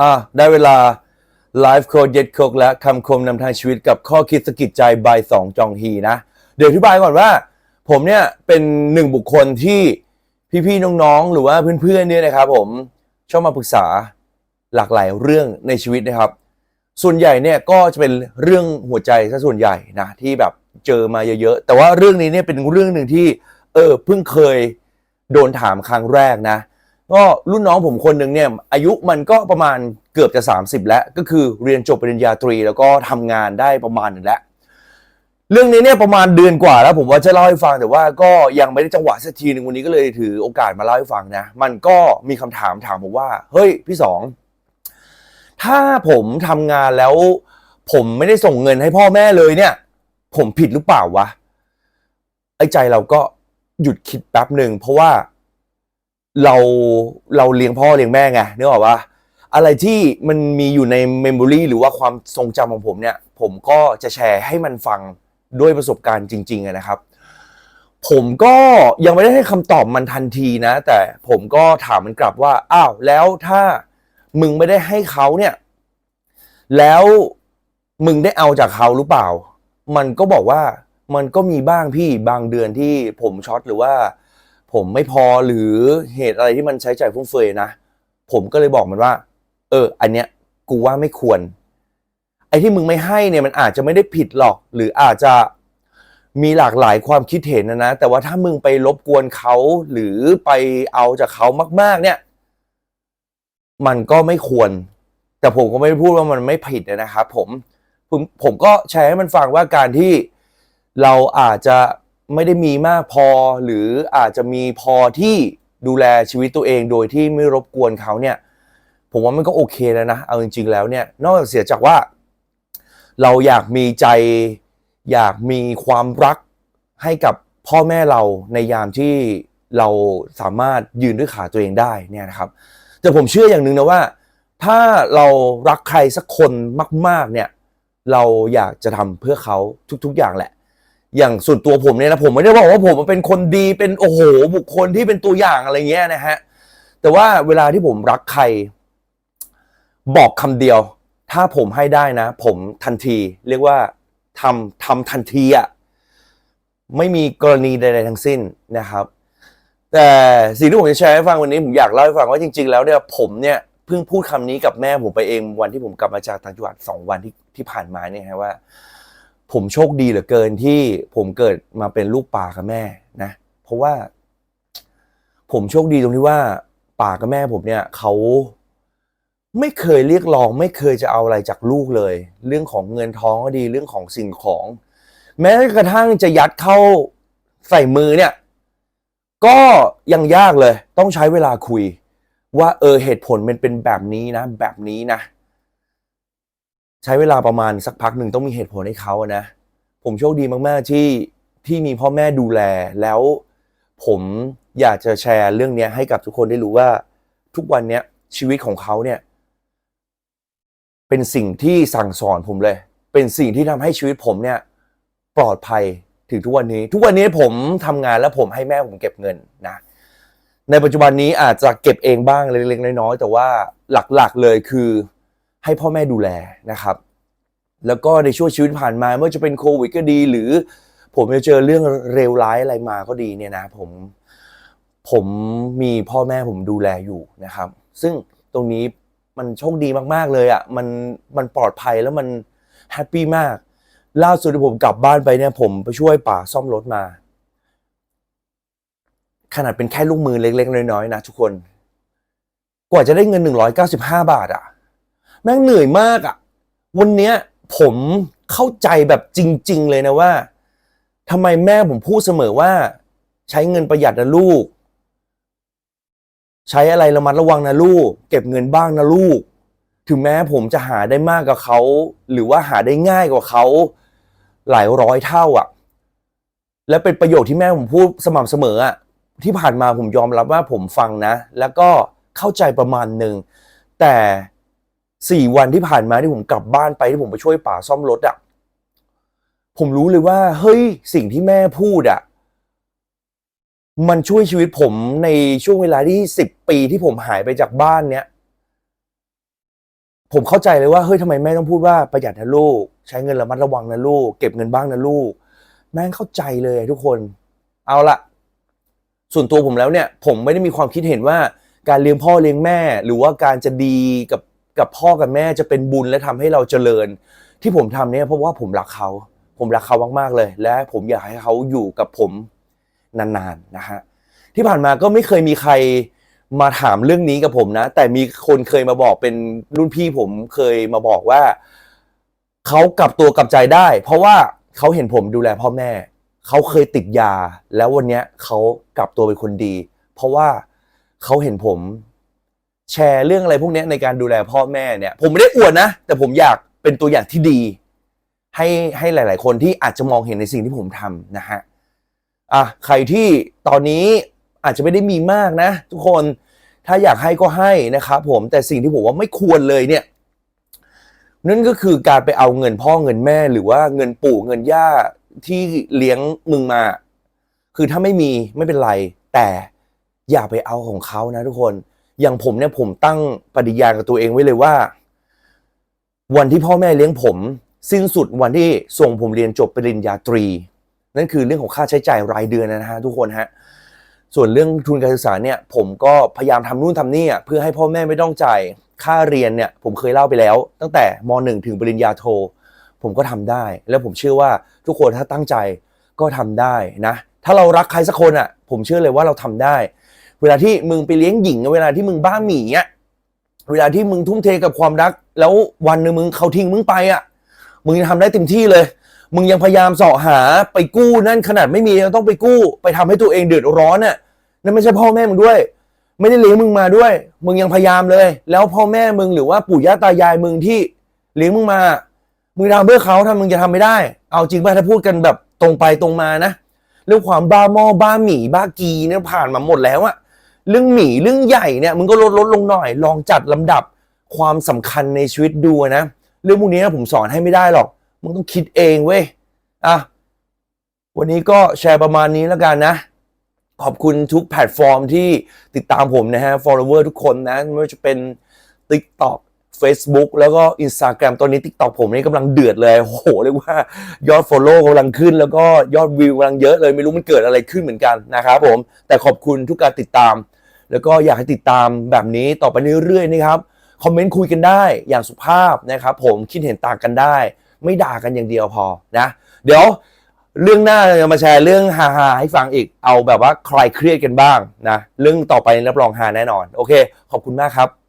อะได้เวลาไลฟ์โค้ดเย็ดโคกและคำคมนำทางชีวิตกับข้อคิดสะกิดใจบายสองจองฮีนะ เดี๋ยวอธิบายก่อนว่า ผมเนี่ยเป็นหนึ่งบุคคลที่พี่ๆน้องๆ หรือว่าเพื่อนๆเนี่ยนะครับผมชอบมาปรึกษาหลากหลายเรื่องในชีวิตนะครับ ส่วนใหญ่เนี่ยก็จะเป็นเรื่องหัวใจซะส่วนใหญ่นะที่แบบเจอมาเยอะๆ แต่ว่าเรื่องนี้เนี่ยเป็นเรื่องหนึ่งที่เออเพิ่งเคยโดนถามครั้งแรกนะ ก็รุ่นน้องผมคนหนึ่งเนี่ยอายุมันก็ประมาณเกือบจะ 30 แล้ว ก็คือเรียนจบปริญญาตรี แล้วก็ทำงานได้ประมาณนึงแล้ว เรื่องนี้เนี่ยประมาณเดือนกว่าแล้วผมว่าจะเล่าให้ฟังแต่ว่าก็ยังไม่ได้จังหวะสักทีหนึ่งวันนี้ก็เลยถือโอกาสมาเล่าให้ฟังนะ มันก็มีคำถามถามผมว่า เฮ้ยพี่สองถ้าผมทำงานแล้ว ผมไม่ได้ส่งเงินให้พ่อแม่เลยเนี่ย ผมผิดหรือเปล่าวะไอ้ใจเราก็หยุดคิดแป๊บหนึ่งเพราะว่า เราเราเลี้ยงพ่อเลี้ยงแม่ไงนึกออกว่าอะไรที่มันมีอยู่ในเมมโมรีหรือว่าความทรงจำของผมเนี่ย ผมก็จะแชร์ให้มันฟังด้วยประสบการณ์จริงๆนะครับ ผมก็ยังไม่ได้ให้คำตอบมันทันทีนะ แต่ผมก็ถามมันกลับว่าอ้าวแล้วถ้ามึงไม่ได้ให้เขาเนี่ย แล้วมึงได้เอาจากเขาหรือเปล่า มันก็บอกว่ามันก็มีบ้างพี่บางเดือนที่ผมช็อตหรือว่า ผมไม่พอหรือเหตุอะไรที่มันใช้จ่ายฟุ่มเฟือยนะ ผมก็เลยบอกมันว่า เออ อันเนี้ยกูว่าไม่ควร ไอ้ที่มึงไม่ให้เนี่ยมันอาจจะไม่ได้ผิดหรอก หรืออาจจะมีหลากหลายความคิดเห็นนะนะ แต่ว่าถ้ามึงไปรบกวนเขาหรือไปเอาจากเขามาก ๆ เนี่ย มันก็ไม่ควร แต่ผมก็ไม่ได้พูดว่ามันไม่ผิดนะครับผมผมผมก็แชร์ให้มันฟังว่าการที่เราอาจจะ ไม่ได้มีมากพอหรืออาจจะมีพอที่ดูแลชีวิตตัวเองโดยที่ไม่รบกวนเขาเนี่ย ผมว่ามันก็โอเคแล้วนะ เอาจริง ๆ แล้วเนี่ย นอกจากเสียจากว่า เราอยากมีใจ อยากมีความรักให้กับพ่อแม่เราในยามที่เราสามารถยืนด้วยขาตัวเองได้เนี่ยนะครับ แต่ผมเชื่ออย่างหนึ่งนะว่า ถ้าเรารักใครสักคนมาก ๆ เนี่ย เราอยากจะทำเพื่อเขาทุก ๆ อย่างแหละ อย่างส่วนตัวผมเนี่ยนะผมไม่ได้บอกว่าผมเป็นคนดีเป็นโอ้โหบุคคลที่เป็นตัวอย่างอะไรเงี้ยนะฮะแต่ว่าเวลาที่ผมรักใคร บอกคำเดียว ถ้าผมให้ได้นะ ผมทันที เรียกว่าทำทำทันทีอะไม่มีกรณีใดๆทั้งสิ้นนะครับ แต่สิ่งที่ผมจะแชร์ให้ฟังวันนี้ผมอยากเล่าให้ฟังว่าจริง ๆ แล้วเนี่ยผมเนี่ยเพิ่งพูดคำนี้กับแม่ผมไปเองวันที่ผมกลับมาจากต่างจังหวัดสองวันที่ที่ผ่านมาเนี่ยฮะว่า ผมโชคดีเหลือเกินที่ผมเกิดมาเป็นลูกป่ากับแม่นะเพราะว่า ผมโชคดีตรงที่ว่าป่ากับแม่ผมเนี่ยเขาไม่เคยเรียกร้อง ไม่เคยจะเอาอะไรจากลูกเลย เรื่องของเงินทองก็ดีเรื่องของสิ่งของ แม้กระทั่งจะยัดเข้าใส่มือเนี่ย ก็ยังยากเลย ต้องใช้เวลาคุย ว่าเออเหตุผลมันเป็นแบบนี้นะ แบบนี้นะ ใช้เวลาประมาณสักพักหนึ่งต้องมีเหตุผลให้เขานะ ผมโชคดีมากๆที่ที่มีพ่อแม่ดูแลแล้วผมอยากจะแชร์เรื่องนี้ให้กับทุกคนได้รู้ว่าทุกวันเนี้ยชีวิตของเขาเนี่ย เป็นสิ่งที่สั่งสอนผมเลย เป็นสิ่งที่ทำให้ชีวิตผมเนี่ย ปลอดภัยถึงทุกวันนี้ ทุกวันนี้ผมทำงานแล้วผมให้แม่ผมเก็บเงินนะ ในปัจจุบันนี้อาจจะเก็บเองบ้างเล็กๆน้อยๆแต่ว่าหลักๆเลยคือ ให้พ่อแม่ดูแลนะครับ แล้วก็ในช่วงชีวิตผ่านมาไม่ว่าจะเป็นโควิดก็ดี หรือผมจะเจอเรื่องเลวร้ายอะไรมาก็ดีเนี่ยนะผมผมมีพ่อแม่ผมดูแลอยู่นะครับ ซึ่งตรงนี้มันโชคดีมากๆเลยอะ่ะมันมันปลอดภัยแล้วมันแฮปปี้มาก ล่าสุดที่ผมกลับบ้านไปเนี่ยผมไปช่วยป่าซ่อมรถมา ขนาดเป็นแค่ลูกมือเล็กๆ น้อยๆนะทุกคน กว่าจะได้เงิน 195 บาทอะ่ะ แม่งเหนื่อยมากอะ่ะ วันเนี้ยผมเข้าใจแบบจริง ๆ เลยนะว่าทำไมแม่ผมพูดเสมอว่า ใช้เงินประหยัดนะลูก ใช้อะไรระมัดระวังนะลูก เก็บเงินบ้างนะลูก ถึงแม้ผมจะหาได้มากกว่าเขา หรือว่าหาได้ง่ายกว่าเขา หลายร้อยเท่าอะ และเป็นประโยคที่แม่ผมพูดสม่ำเสมออะที่ผ่านมาผมยอมรับว่าผมฟังนะ แล้วก็เข้าใจประมาณหนึ่งแต่ สี่วันที่ผ่านมาที่ผมกลับบ้านไปที่ผมไปช่วยป่าซ่อมรถอะผมรู้เลยว่า เฮ้ยสิ่งที่แม่พูดอะมันช่วยชีวิตผมในช่วงเวลาที่สิบปีที่ผมหายไปจากบ้านเนี้ยผมเข้าใจเลยว่าเฮ้ยทำไมแม่ต้องพูดว่าประหยัดนะลูก ใช้เงินระมัดระวังนะลูก เก็บเงินบ้างนะลูก แม่เข้าใจเลยทุกคน เอาละส่วนตัวผมแล้วเนี่ย ผมไม่ได้มีความคิดเห็นว่าการเลี้ยงพ่อเลี้ยงแม่ หรือว่าการจะดีกับ กับพ่อกับแม่จะเป็นบุญและทำให้เราเจริญ ที่ผมทำเนี่ยเพราะว่าผมรักเขา ผมรักเขามากๆเลย และผมอยากให้เขาอยู่กับผมนานๆนะฮะที่ผ่านมาก็ไม่เคยมีใครมาถามเรื่องนี้กับผมนะ แต่มีคนเคยมาบอกเป็นรุ่นพี่ผมเคยมาบอกว่าเขากลับตัวกลับใจได้ เพราะว่าเขาเห็นผมดูแลพ่อแม่เขาเคยติดยา แล้ววันนี้เขากลับตัวเป็นคนดี เพราะว่าเขาเห็นผม แชร์เรื่องอะไรพวกนี้ในการดูแลพ่อแม่เนี่ย ผมไม่ได้อวดนะ แต่ผมอยากเป็นตัวอย่างที่ดี ให้ให้หลาย ๆ คนที่อาจจะมองเห็นในสิ่งที่ผมทำนะฮะอะใครที่ตอนนี้อาจจะไม่ได้มีมากนะ ทุกคนถ้าอยากให้ก็ให้นะครับผมแต่สิ่งที่ผมว่าไม่ควรเลยเนี่ยนั่นก็คือการไปเอาเงินพ่อเงินแม่ หรือว่าเงินปู่เงินย่าที่เลี้ยงมึงมา คือถ้าไม่มีไม่เป็นไร แต่อย่าไปเอาของเขานะทุกคน อย่างผมเนี่ยผมตั้งปฏิญาณกับตัวเองไว้เลยว่า วันที่พ่อแม่เลี้ยงผม สิ้นสุดวันที่ส่งผมเรียนจบปริญญาตรี นั่นคือเรื่องของค่าใช้จ่ายรายเดือนนะฮะทุกคนฮะส่วนเรื่องทุนการศึกษาเนี่ยผมก็พยายามทำนู่นทำนี่อะเพื่อให้พ่อแม่ไม่ต้องจ่ายค่าเรียนเนี่ยผมเคยเล่าไปแล้ว ตั้งแต่ม .1 ถึงปริญญาโท ผมก็ทำได้ แล้วผมเชื่อว่าทุกคนถ้าตั้งใจก็ทำได้นะถ้าเรารักใครสักคนอะผมเชื่อเลยว่าเราทำได้ เวลาที่มึงไปเลี้ยงหญิง เวลาที่มึงบ้าหมีอะเวลาที่มึงทุ่มเทกับความรัก แล้ววันหนึ่งมึงเขาทิ้งมึงไปอะ มึงยังทำได้เต็มที่เลย มึงยังพยายามเสาะหาไปกู้นั่นขนาดไม่มียังต้องไปกู้ ไปทำให้ตัวเองเดือดร้อนน่ะนั่นไม่ใช่พ่อแม่มึงด้วย ไม่ได้เลี้ยงมึงมาด้วย มึงยังพยายามเลย แล้วพ่อแม่มึงหรือว่าปู่ย่าตายายมึงที่เลี้ยงมึงมา มึงทำเพื่อเขาทำมึงจะทำไม่ได้ เอาจริงป่ะถ้าพูดกันแบบตรงไปตรงมานะเรื่องความบ้าหม้อบ้าหมีบ้ากีเนี่ยผ่านมาหมดแล้วอะ เรื่องหมีเรื่องใหญ่เนี่ยมึงก็ลดลดลงหน่อย ลองจัดลำดับความสำคัญในชีวิตดูนะ เรื่องพวกนี้ผมสอนให้ไม่ได้หรอก มึงต้องคิดเองเว้ยอะวันนี้ก็แชร์ประมาณนี้แล้วกันนะ ขอบคุณทุกแพลตฟอร์มที่ติดตามผมนะฮะ follower ทุกคนนะ ไม่ว่าจะเป็น TikTok Facebook แล้วก็ Instagram ตอนนี้ TikTok ผมนี่กำลังเดือดเลย โอ้โห เรียกว่ายอด follow กำลังขึ้น แล้วก็ยอดวิวกำลังเยอะเลย ไม่รู้มันเกิดอะไรขึ้นเหมือนกันนะครับผม แต่ขอบคุณทุกการติดตาม แล้วก็อยากให้ติดตามแบบนี้ต่อไปเรื่อยๆนะครับคอมเมนต์คุยกันได้อย่างสุภาพนะครับผมคิดเห็นต่างกันได้ ไม่ด่ากันอย่างเดียวพอนะเดี๋ยวเรื่องหน้าจะมาแชร์เรื่องฮาๆให้ฟังอีกเอาแบบว่าใครเครียดกันบ้างนะเรื่องต่อไปรับรองฮาแน่นอน โอเค ขอบคุณมากครับ